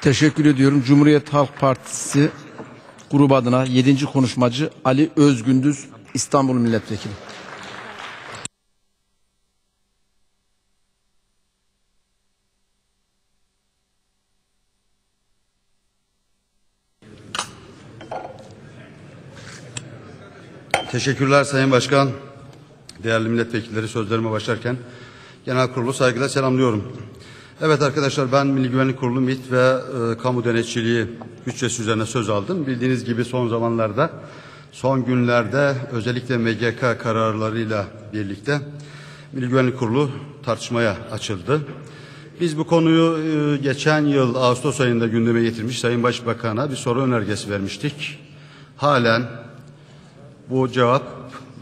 Teşekkür ediyorum. Cumhuriyet Halk Partisi grubu adına 7. konuşmacı Ali Özgündüz İstanbul Milletvekili. Teşekkürler Sayın Başkan. Değerli milletvekilleri sözlerime başlarken genel kurulu saygıyla selamlıyorum. Evet arkadaşlar ben Milli Güvenlik Kurulu MİT ve e, kamu denetçiliği bütçesi üzerine söz aldım. Bildiğiniz gibi son zamanlarda son günlerde özellikle MGK kararlarıyla birlikte Milli Güvenlik Kurulu tartışmaya açıldı. Biz bu konuyu e, geçen yıl Ağustos ayında gündeme getirmiş Sayın Başbakan'a bir soru önergesi vermiştik. Halen bu cevap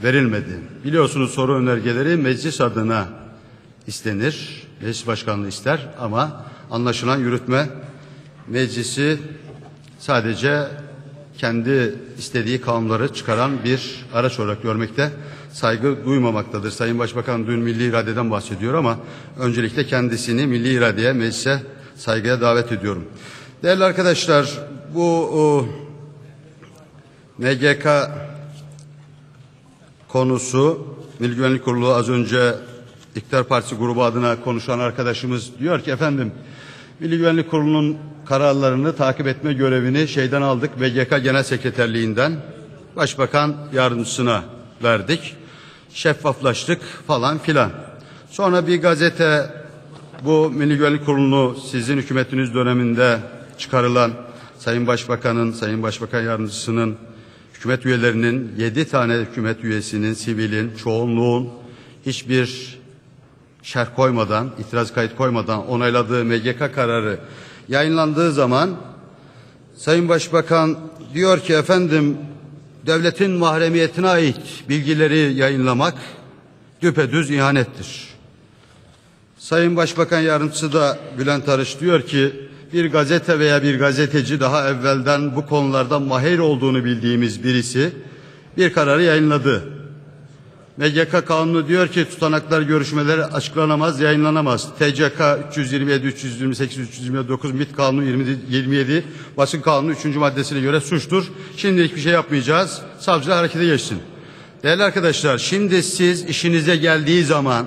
verilmedi. Biliyorsunuz soru önergeleri meclis adına istenir. Meclis başkanlığı ister ama anlaşılan yürütme meclisi sadece kendi istediği kanunları çıkaran bir araç olarak görmekte saygı duymamaktadır. Sayın Başbakan dün milli iradeden bahsediyor ama öncelikle kendisini milli iradeye, meclise saygıya davet ediyorum. Değerli arkadaşlar bu o, MGK konusu Milli Güvenlik Kurulu az önce İktidar Partisi grubu adına konuşan arkadaşımız diyor ki efendim Milli Güvenlik Kurulu'nun kararlarını takip etme görevini şeyden aldık BGK Genel Sekreterliğinden Başbakan yardımcısına verdik. Şeffaflaştık falan filan. Sonra bir gazete bu Milli Güvenlik Kurulu'nu sizin hükümetiniz döneminde çıkarılan Sayın Başbakan'ın, Sayın Başbakan Yardımcısının hükümet üyelerinin yedi tane hükümet üyesinin, sivilin, çoğunluğun hiçbir şerh koymadan, itiraz kayıt koymadan onayladığı MGK kararı yayınlandığı zaman Sayın Başbakan diyor ki efendim devletin mahremiyetine ait bilgileri yayınlamak düpedüz ihanettir. Sayın Başbakan Yardımcısı da Bülent Arış diyor ki bir gazete veya bir gazeteci daha evvelden bu konularda mahir olduğunu bildiğimiz birisi bir kararı yayınladı. MGK kanunu diyor ki tutanaklar görüşmeleri açıklanamaz, yayınlanamaz. TCK 327, 328, 329, MİT kanunu 20, 27, basın kanunu 3. maddesine göre suçtur. Şimdilik bir şey yapmayacağız. Savcılar harekete geçsin. Değerli arkadaşlar şimdi siz işinize geldiği zaman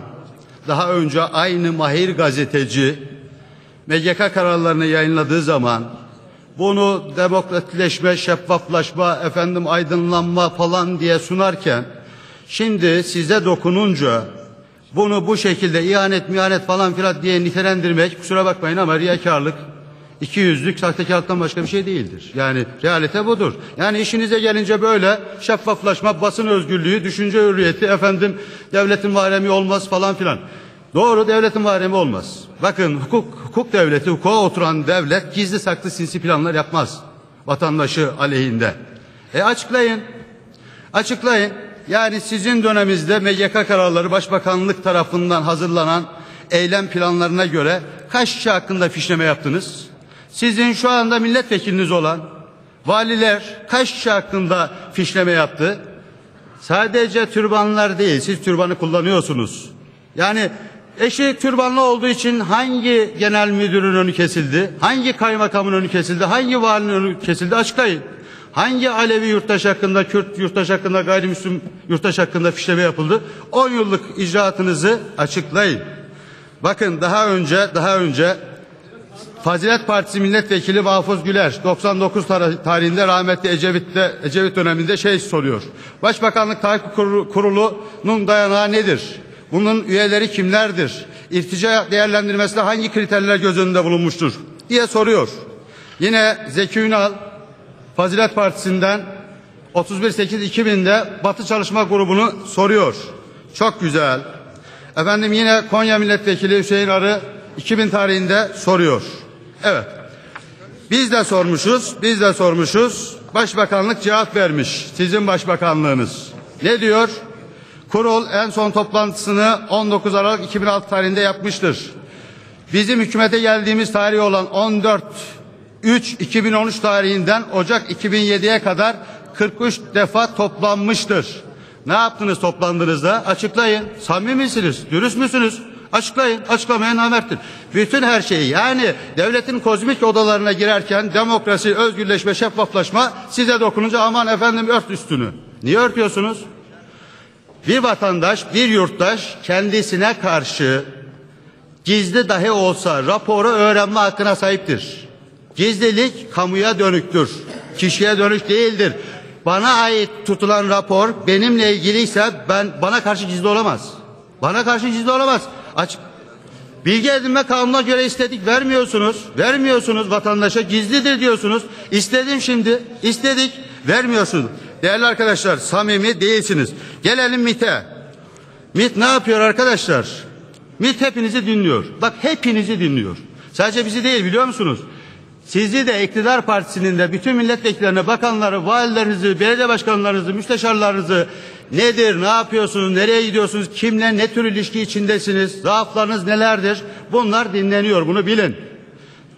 daha önce aynı mahir gazeteci MGK kararlarını yayınladığı zaman bunu demokratleşme, şeffaflaşma, efendim aydınlanma falan diye sunarken şimdi size dokununca bunu bu şekilde ihanet mihanet falan filan diye nitelendirmek kusura bakmayın ama riyakarlık iki yüzlük sahtekarlıktan başka bir şey değildir. Yani realite budur. Yani işinize gelince böyle şeffaflaşma, basın özgürlüğü, düşünce hürriyeti, efendim devletin mahremi olmaz falan filan. Doğru devletin mahremi olmaz. Bakın hukuk, hukuk devleti, hukuka oturan devlet gizli saklı sinsi planlar yapmaz. Vatandaşı aleyhinde. E açıklayın. Açıklayın. Yani sizin döneminizde MGK kararları başbakanlık tarafından hazırlanan eylem planlarına göre kaç kişi hakkında fişleme yaptınız? Sizin şu anda milletvekiliniz olan valiler kaç kişi hakkında fişleme yaptı? Sadece türbanlar değil, siz türbanı kullanıyorsunuz. Yani eşi türbanlı olduğu için hangi genel müdürün önü kesildi? Hangi kaymakamın önü kesildi? Hangi valinin önü kesildi? Açıklayın. Hangi Alevi yurttaş hakkında, Kürt yurttaş hakkında, gayrimüslim yurttaş hakkında fişleme yapıldı? 10 yıllık icraatınızı açıklayın. Bakın daha önce, daha önce Fazilet Partisi milletvekili Vafuz Güler 99 tarihinde rahmetli Ecevit'te Ecevit döneminde şey soruyor. Başbakanlık Takip Kurulu'nun dayanağı nedir? Bunun üyeleri kimlerdir? İrtica değerlendirmesinde hangi kriterler göz önünde bulunmuştur? diye soruyor. Yine Zeki Ünal Fazilet Partisi'nden 31.8.2000'de Batı Çalışma Grubu'nu soruyor. Çok güzel. Efendim yine Konya Milletvekili Hüseyin Arı 2000 tarihinde soruyor. Evet. Biz de sormuşuz, biz de sormuşuz. Başbakanlık cevap vermiş. Sizin başbakanlığınız. Ne diyor? Kurul en son toplantısını 19 Aralık 2006 tarihinde yapmıştır. Bizim hükümete geldiğimiz tarih olan 14 3 2013 tarihinden Ocak 2007'ye kadar 43 defa toplanmıştır. Ne yaptınız toplandığınızda? Açıklayın. Samimi misiniz? Dürüst müsünüz? Açıklayın. Açıklamaya namerttir. Bütün her şeyi yani devletin kozmik odalarına girerken demokrasi, özgürleşme, şeffaflaşma size dokununca aman efendim ört üstünü. Niye örtüyorsunuz? Bir vatandaş, bir yurttaş kendisine karşı gizli dahi olsa raporu öğrenme hakkına sahiptir. Gizlilik kamuya dönüktür. Kişiye dönük değildir. Bana ait tutulan rapor benimle ilgiliyse ben bana karşı gizli olamaz. Bana karşı gizli olamaz. Açık Bilgi edinme kanununa göre istedik vermiyorsunuz. Vermiyorsunuz vatandaşa gizlidir diyorsunuz. İstedim şimdi. istedik vermiyorsunuz. Değerli arkadaşlar samimi değilsiniz. Gelelim MIT'e. MIT ne yapıyor arkadaşlar? MIT hepinizi dinliyor. Bak hepinizi dinliyor. Sadece bizi değil biliyor musunuz? Sizi de iktidar partisinin de bütün milletvekillerine, bakanları, valilerinizi, belediye başkanlarınızı, müsteşarlarınızı nedir, ne yapıyorsunuz, nereye gidiyorsunuz, kimle ne tür ilişki içindesiniz, zaaflarınız nelerdir? Bunlar dinleniyor, bunu bilin.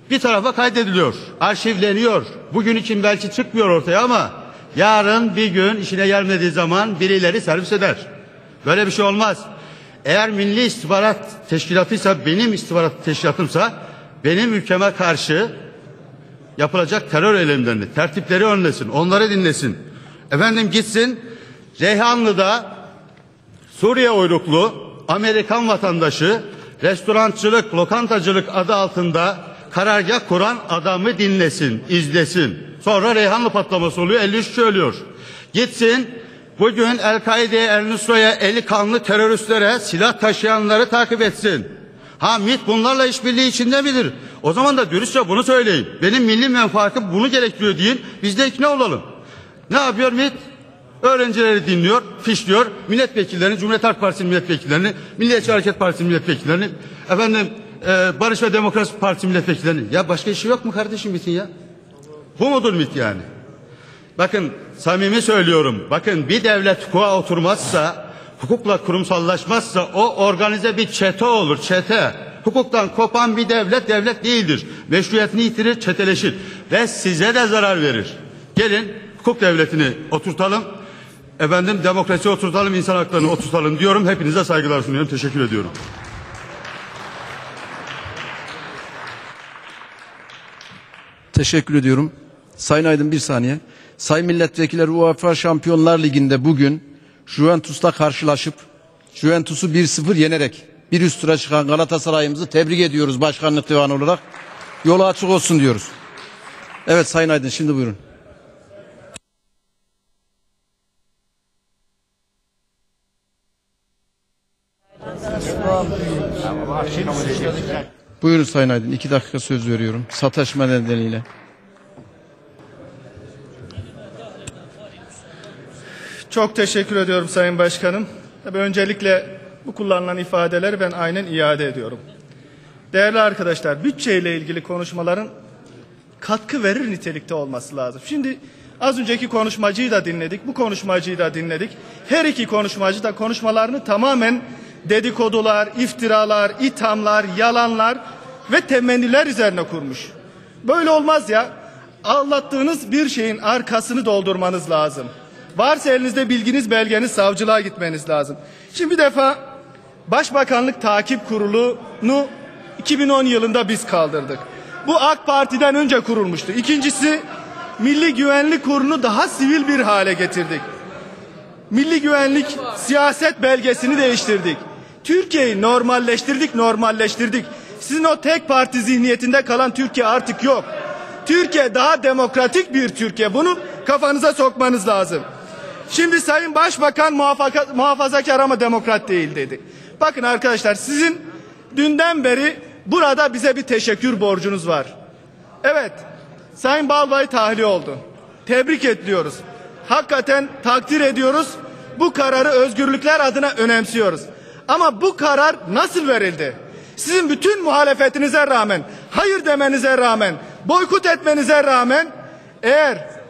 Bir tarafa kaydediliyor, arşivleniyor. Bugün için belki çıkmıyor ortaya ama yarın bir gün işine gelmediği zaman birileri servis eder. Böyle bir şey olmaz. Eğer Milli İstihbarat Teşkilatıysa, benim istihbarat teşkilatımsa benim ülkeme karşı yapılacak terör eylemlerini, tertipleri önlesin, onları dinlesin. Efendim gitsin Reyhanlı'da Suriye uyruklu Amerikan vatandaşı restorançılık, lokantacılık adı altında karargah kuran adamı dinlesin, izlesin. Sonra Reyhanlı patlaması oluyor, 53 ölüyor. Gitsin bugün El-Kaide'ye, El-Nusra'ya, eli kanlı teröristlere, silah taşıyanları takip etsin. Ha MİT bunlarla işbirliği içinde midir? O zaman da dürüstçe bunu söyleyin. Benim milli menfaatim bunu gerektiriyor deyin. Biz de ikna olalım. Ne yapıyor MİT? Öğrencileri dinliyor, fişliyor. Milletvekillerini, Cumhuriyet Halk Partisi milletvekillerini, Milliyetçi Hareket Partisi milletvekillerini, efendim e, Barış ve Demokrasi Partisi milletvekillerini. Ya başka işi yok mu kardeşim MİT'in ya? Bu mudur MİT yani? Bakın samimi söylüyorum. Bakın bir devlet hukuka oturmazsa, hukukla kurumsallaşmazsa o organize bir çete olur, çete. Hukuktan kopan bir devlet devlet değildir. Meşruiyetini yitirir, çeteleşir ve size de zarar verir. Gelin hukuk devletini oturtalım. Efendim demokrasi oturtalım, insan haklarını oturtalım diyorum. Hepinize saygılar sunuyorum. Teşekkür ediyorum. Teşekkür ediyorum. Sayın Aydın bir saniye. Sayın milletvekilleri UEFA Şampiyonlar Ligi'nde bugün Juventus'la karşılaşıp Juventus'u 1-0 yenerek bir üst tura çıkan Galatasaray'ımızı tebrik ediyoruz başkanlık divanı olarak. Yolu açık olsun diyoruz. Evet Sayın Aydın şimdi buyurun. Buyurun Sayın Aydın. iki dakika söz veriyorum. Sataşma nedeniyle. Çok teşekkür ediyorum Sayın Başkanım. Tabii öncelikle bu kullanılan ifadeleri ben aynen iade ediyorum. Değerli arkadaşlar, bütçeyle ilgili konuşmaların katkı verir nitelikte olması lazım. Şimdi az önceki konuşmacıyı da dinledik, bu konuşmacıyı da dinledik. Her iki konuşmacı da konuşmalarını tamamen dedikodular, iftiralar, ithamlar, yalanlar ve temenniler üzerine kurmuş. Böyle olmaz ya. Anlattığınız bir şeyin arkasını doldurmanız lazım. Varsa elinizde bilginiz, belgeniz savcılığa gitmeniz lazım. Şimdi bir defa Başbakanlık Takip Kurulu'nu 2010 yılında biz kaldırdık. Bu AK Parti'den önce kurulmuştu. İkincisi Milli Güvenlik Kurulu'nu daha sivil bir hale getirdik. Milli Güvenlik siyaset belgesini değiştirdik. Türkiye'yi normalleştirdik, normalleştirdik. Sizin o tek parti zihniyetinde kalan Türkiye artık yok. Türkiye daha demokratik bir Türkiye. Bunu kafanıza sokmanız lazım. Şimdi Sayın Başbakan muhafazakar ama demokrat değil dedi. Bakın arkadaşlar sizin dünden beri burada bize bir teşekkür borcunuz var. Evet Sayın Balbay tahliye oldu. Tebrik ediyoruz. Hakikaten takdir ediyoruz. Bu kararı özgürlükler adına önemsiyoruz. Ama bu karar nasıl verildi? Sizin bütün muhalefetinize rağmen, hayır demenize rağmen, boykot etmenize rağmen eğer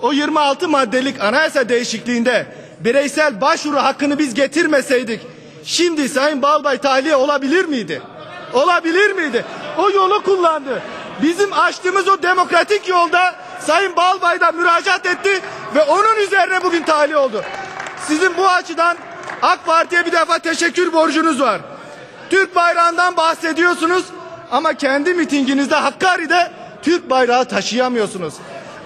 o 26 maddelik anayasa değişikliğinde bireysel başvuru hakkını biz getirmeseydik şimdi Sayın Balbay tahliye olabilir miydi? Olabilir miydi? O yolu kullandı. Bizim açtığımız o demokratik yolda Sayın Balbay da müracaat etti ve onun üzerine bugün tahliye oldu. Sizin bu açıdan AK Parti'ye bir defa teşekkür borcunuz var. Türk bayrağından bahsediyorsunuz ama kendi mitinginizde Hakkari'de Türk bayrağı taşıyamıyorsunuz.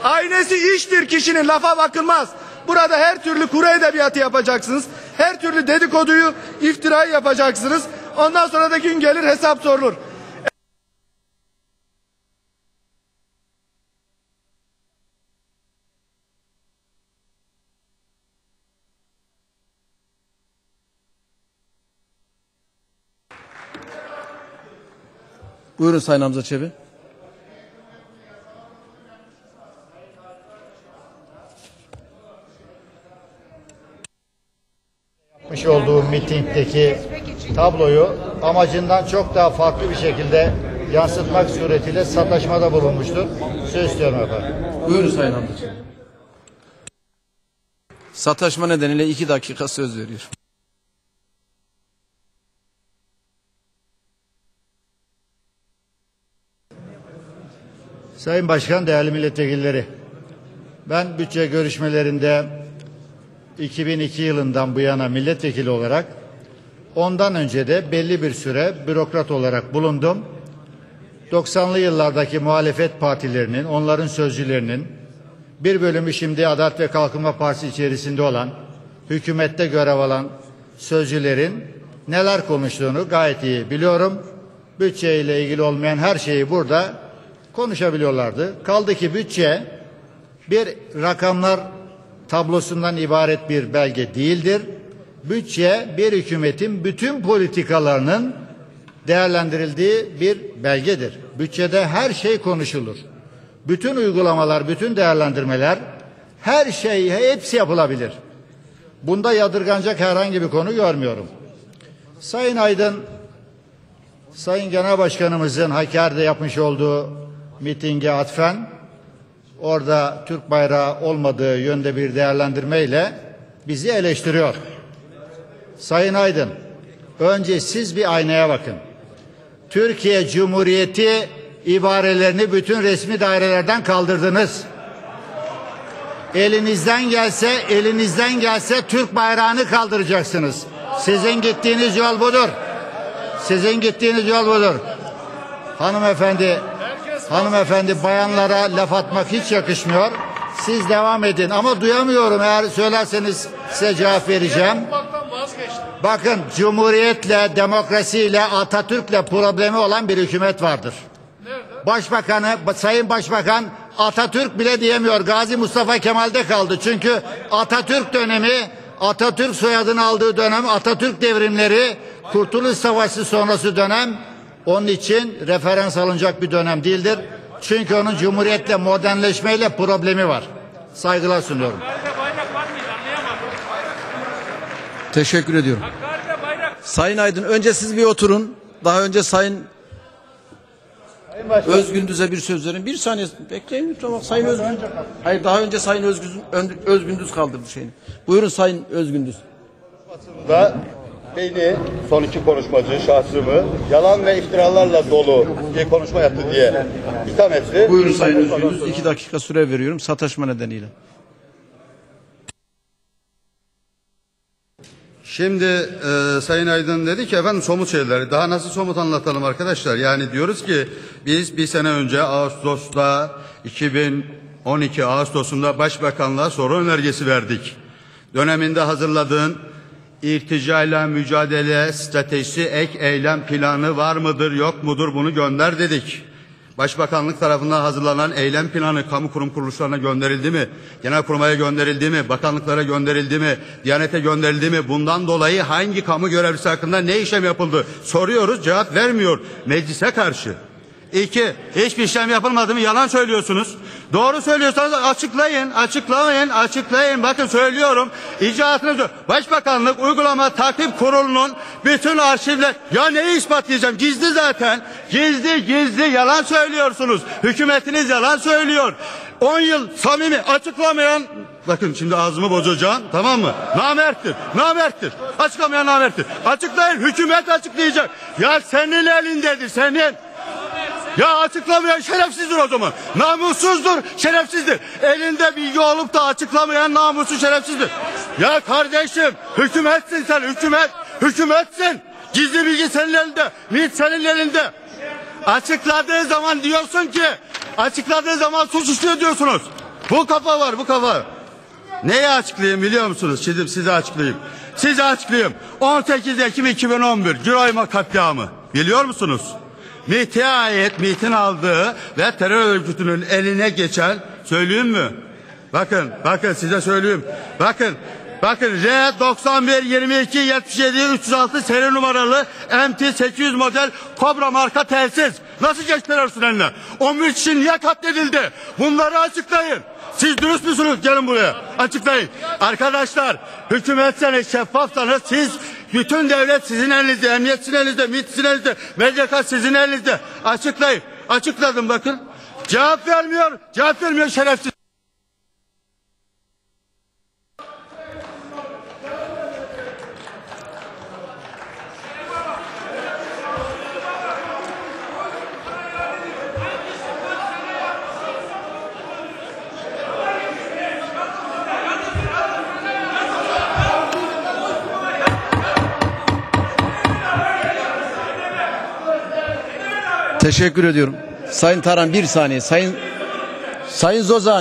Aynesi iştir kişinin lafa bakılmaz. Burada her türlü kuru edebiyatı yapacaksınız. Her türlü dedikoduyu, iftirayı yapacaksınız. Ondan sonra da gün gelir hesap sorulur. Buyurun Sayın Hamza Çebi. yapmış olduğu mitingdeki tabloyu amacından çok daha farklı bir şekilde yansıtmak suretiyle sataşmada bulunmuştur. Söz istiyorum efendim. Buyurun Sayın Çebi. Sataşma nedeniyle iki dakika söz veriyor. Sayın Başkan, değerli milletvekilleri. Ben bütçe görüşmelerinde 2002 yılından bu yana milletvekili olarak ondan önce de belli bir süre bürokrat olarak bulundum. 90'lı yıllardaki muhalefet partilerinin, onların sözcülerinin bir bölümü şimdi Adalet ve Kalkınma Partisi içerisinde olan, hükümette görev alan sözcülerin neler konuştuğunu gayet iyi biliyorum. Bütçe ile ilgili olmayan her şeyi burada konuşabiliyorlardı. Kaldı ki bütçe bir rakamlar tablosundan ibaret bir belge değildir. Bütçe bir hükümetin bütün politikalarının değerlendirildiği bir belgedir. Bütçede her şey konuşulur. Bütün uygulamalar, bütün değerlendirmeler, her şey hepsi yapılabilir. Bunda yadırganacak herhangi bir konu görmüyorum. Sayın Aydın, Sayın Genel Başkanımızın Hakkari'de yapmış olduğu mitinge atfen orada Türk bayrağı olmadığı yönde bir değerlendirmeyle bizi eleştiriyor. Sayın Aydın, önce siz bir aynaya bakın. Türkiye Cumhuriyeti ibarelerini bütün resmi dairelerden kaldırdınız. Elinizden gelse, elinizden gelse Türk bayrağını kaldıracaksınız. Sizin gittiğiniz yol budur. Sizin gittiğiniz yol budur. Hanımefendi, hanımefendi bayanlara laf atmak hiç yakışmıyor. Siz devam edin ama duyamıyorum. Eğer söylerseniz size cevap vereceğim. Bakın Cumhuriyetle, demokrasiyle, Atatürk'le problemi olan bir hükümet vardır. Başbakanı, Sayın Başbakan Atatürk bile diyemiyor. Gazi Mustafa Kemal'de kaldı. Çünkü Atatürk dönemi, Atatürk soyadını aldığı dönem, Atatürk devrimleri, Kurtuluş Savaşı sonrası dönem onun için referans alınacak bir dönem değildir. Çünkü onun cumhuriyetle, modernleşmeyle problemi var. Saygılar sunuyorum. Hakkari'de bayrak var mıydı anlayamadım. Teşekkür ediyorum. Sayın Aydın önce siz bir oturun. Daha önce Sayın Özgündüz'e bir söz verin. Bir saniye bekleyin lütfen. Sayın Özgündüz. Hayır daha önce Sayın Özgündüz, Özgündüz kaldırdı şeyini. Buyurun Sayın Özgündüz. da beni son iki konuşmacı şahsımı yalan ve iftiralarla dolu bir konuşma yaptı diye itham etti. Buyurun Sayın Özgündüz. İki dakika süre veriyorum sataşma nedeniyle. Şimdi e, Sayın Aydın dedi ki efendim somut şeyleri daha nasıl somut anlatalım arkadaşlar? Yani diyoruz ki biz bir sene önce Ağustos'ta 2012 Ağustos'unda Başbakanlığa soru önergesi verdik. Döneminde hazırladığın irticayla mücadele stratejisi ek eylem planı var mıdır yok mudur bunu gönder dedik. Başbakanlık tarafından hazırlanan eylem planı kamu kurum kuruluşlarına gönderildi mi? Genelkurmay'a gönderildi mi? Bakanlıklara gönderildi mi? Diyanete gönderildi mi? Bundan dolayı hangi kamu görevlisi hakkında ne işlem yapıldı? Soruyoruz cevap vermiyor meclise karşı. İki, hiçbir işlem yapılmadı mı? Yalan söylüyorsunuz. Doğru söylüyorsanız açıklayın, açıklamayın, açıklayın. Bakın söylüyorum. İcraatınız Başbakanlık Uygulama Takip Kurulu'nun bütün arşivler... Ya neyi ispatlayacağım? Gizli zaten. Gizli, gizli. Yalan söylüyorsunuz. Hükümetiniz yalan söylüyor. 10 yıl samimi açıklamayan... Bakın şimdi ağzımı bozacağım tamam mı? Namerttir, namerttir. Açıklamayan namerttir. Açıklayın, hükümet açıklayacak. Ya senin elindedir, senin. Ya açıklamayan şerefsizdir o zaman. Namussuzdur, şerefsizdir. Elinde bilgi olup da açıklamayan namussuz şerefsizdir. Ya kardeşim, hükümetsin sen, hükümet. Hükümetsin. Gizli bilgi senin elinde. MİT senin elinde. Açıkladığı zaman diyorsun ki açıkladığı zaman suç işliyor diyorsunuz. Bu kafa var bu kafa. Neyi açıklayayım biliyor musunuz? Şimdi size açıklayayım. Size açıklayayım. 18 Ekim 2011 Güroyma katliamı. Biliyor musunuz? MİT'e ait MİT'in aldığı ve terör örgütünün eline geçen söyleyeyim mi? Bakın bakın size söyleyeyim. Bakın Bakın R 91 22 77 306 seri numaralı MT 800 model Kobra marka telsiz. Nasıl geçti terörsün eline? 11 kişi niye katledildi? Bunları açıklayın. Siz dürüst müsünüz? Gelin buraya. Açıklayın. Arkadaşlar hükümetseniz şeffafsanız siz bütün devlet sizin elinizde, emniyet sizin elinizde, MİT sizin elinizde, MCK sizin elinizde. Açıklayın. Açıkladım bakın. Cevap vermiyor. Cevap vermiyor şerefsiz. Teşekkür ediyorum. Sayın Taran bir saniye. Sayın Sayın Zozan